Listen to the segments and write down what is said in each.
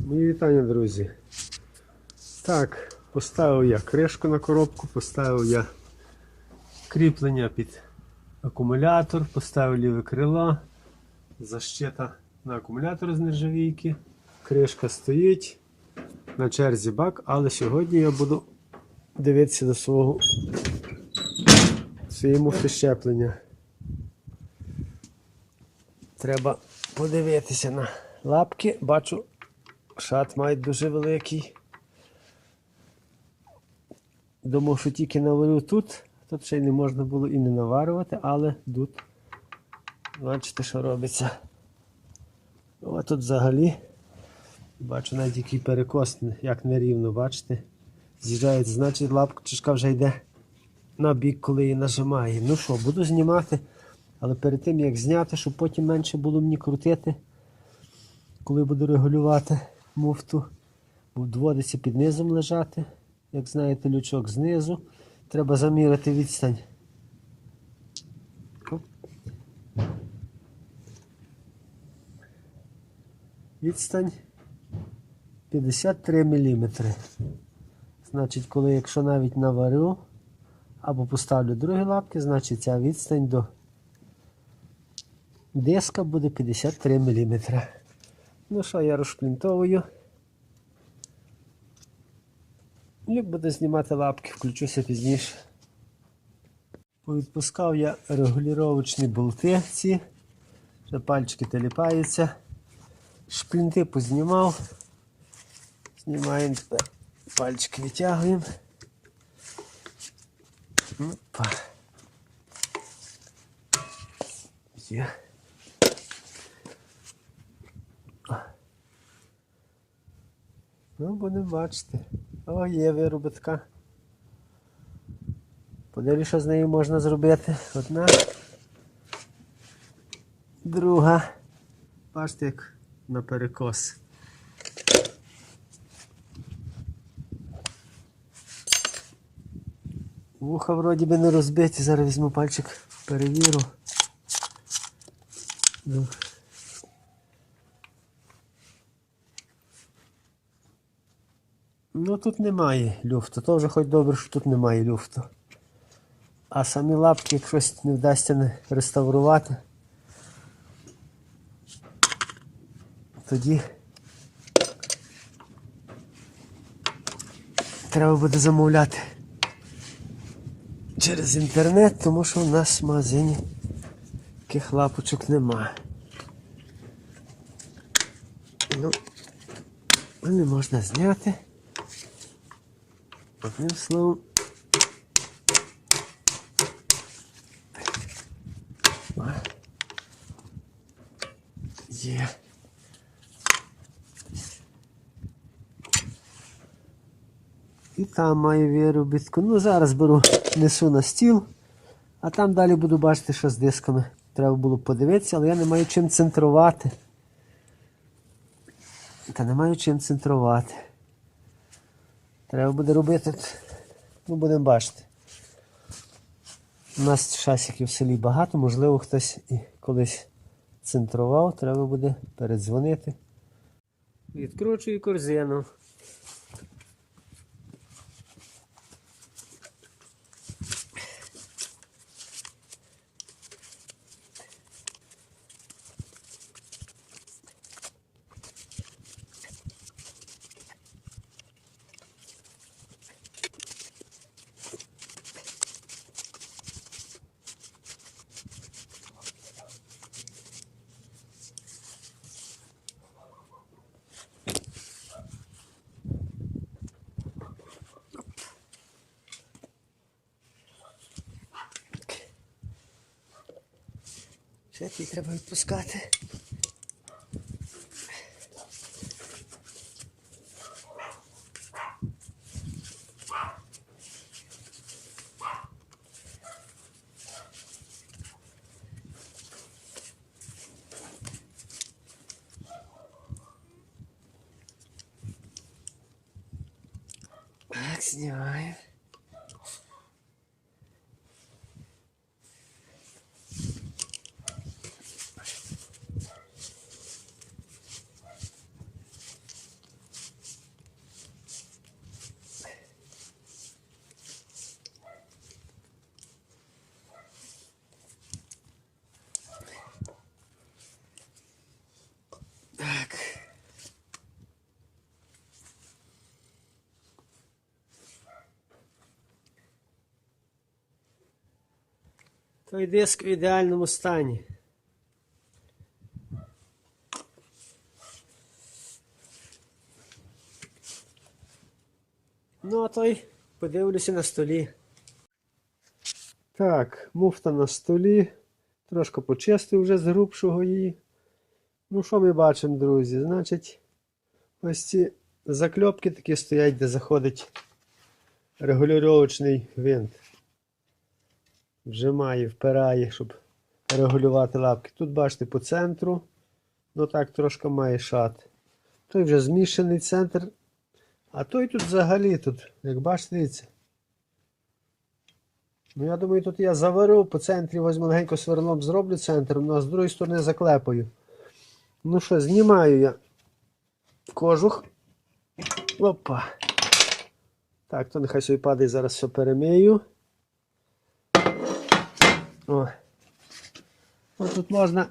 Мої вітання, друзі. Так, поставив я кришку на коробку, поставив я кріплення під акумулятор, поставив ліве крило, защита на акумулятор з нержавійки. Кришка стоїть на черзі бак, але сьогодні я буду дивитися до свого своєї щеплення. Треба подивитися на лапки. Бачу, шат має дуже великий. Думав, що тільки наварю тут. Тут ще й не можна було і не наварювати, але тут бачите, що робиться. О, тут взагалі бачу навіть який перекос, як нерівно, бачите. З'їжджають, значить лапка вже йде на бік, коли її нажимає. Ну що, буду знімати, але перед тим як зняти, щоб потім менше було мені крутити, коли буду регулювати муфту, буду доводиться під низом лежати. Як знаєте, лючок знизу. Треба заміряти відстань. Відстань 53 мм. Значить, коли якщо навіть наварю або поставлю другі лапки, значить ця відстань до диска буде 53 мм. Ну що, я розшплінтовую. Як буде знімати лапки, включуся пізніше. Повідпускав я регулювачні болти ці. Вже пальчики теліпаються. Шплінти познімав. Знімаємо тепер. Пальчики витягуємо. Опа. Є. Ну, будемо бачити. О, є виробітка. Подивлюсь, що з нею можна зробити. Одна. Друга. Бачите, як на перекос. Вуха вроді би не розбиті, зараз візьму пальчик, перевірю. Ну. Тут немає люфту. То вже хоч добре, що тут немає люфту. А самі лапки, як щось не вдасться не реставрувати, тоді треба буде замовляти через інтернет, тому що у нас в магазині таких лапочок немає. Ну, не можна зняти. Одним словом. Є. І там має виробітку. Ну, зараз беру, несу на стіл, а там далі буду бачити, що з дисками. Треба було подивитися, але я не маю чим центрувати. Та не маю чим центрувати. Треба буде робити. Ну, будемо бачити. У нас шасиків в селі багато, можливо, хтось і колись центрував, треба буде передзвонити. Відкручую корзину. Ще треба відпускати. Так. Той диск в ідеальному стані. Ну, а той подивлюся на столі. Так, муфта на столі. Трошки почистив вже з грубшого її. Ну, що ми бачимо, друзі? Значить, ось ці закльопки такі стоять, де заходить регулювачний винт. Вжимає, впирає, щоб регулювати лапки. Тут, бачите, по центру. Ну так трошки має шат. Той вже змішаний центр. А той тут взагалі тут, як бачите, дивіться. Ну, я думаю, тут я заварю по центрі, возьму легенько сверлом, зроблю центр, ну а з другої сторони заклепаю. Ну що, знімаю я кожух. Опа. Так, то нехай собі падає, зараз все перемию. О. О, тут можна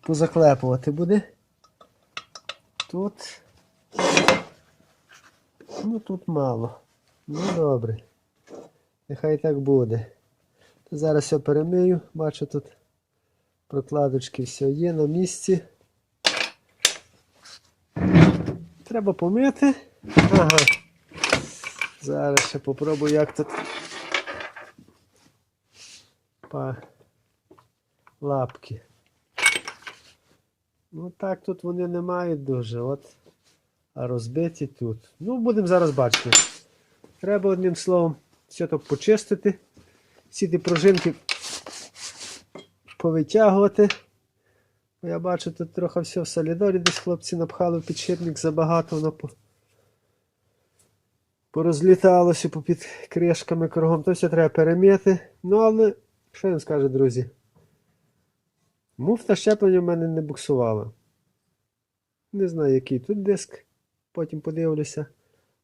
позаклепувати буде. Тут. Ну тут мало. Ну добре. Нехай так буде. Зараз все перемию. Бачу тут прокладочки все є на місці. Треба помити. Ага. Зараз ще попробую, як тут па лапки. Ну так тут вони не мають дуже. От. А розбиті тут. Ну, будемо зараз бачити. Треба одним словом все так почистити. Всі ті пружинки повитягувати. Я бачу, тут трохи все в солідорі, десь хлопці напхали в підшипник забагато, воно по... порозліталося попід кришками кругом. То все треба перем'яти. Ну, але, що він скаже, друзі? Муфта щеплення в мене не буксувала. Не знаю, який тут диск. Потім подивлюся.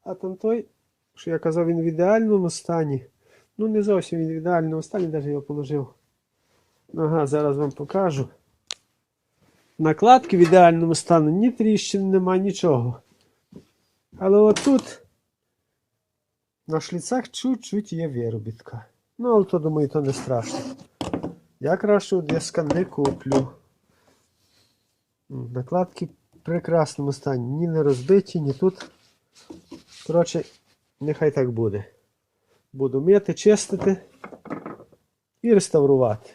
А там той, що я казав, він в ідеальному стані. Ну, не зовсім він в ідеальному стані, навіть його положив. Ага, зараз вам покажу. Накладки в ідеальному стані, ні тріщин нема, нічого. Але отут на шліцах чуть-чуть є виробітка. Ну, але то думаю, то не страшно. Я краще, деска, не куплю. Накладки в прекрасному стані. Ні не розбиті, ні тут. Коротше, нехай так буде. Буду мити, чистити і реставрувати.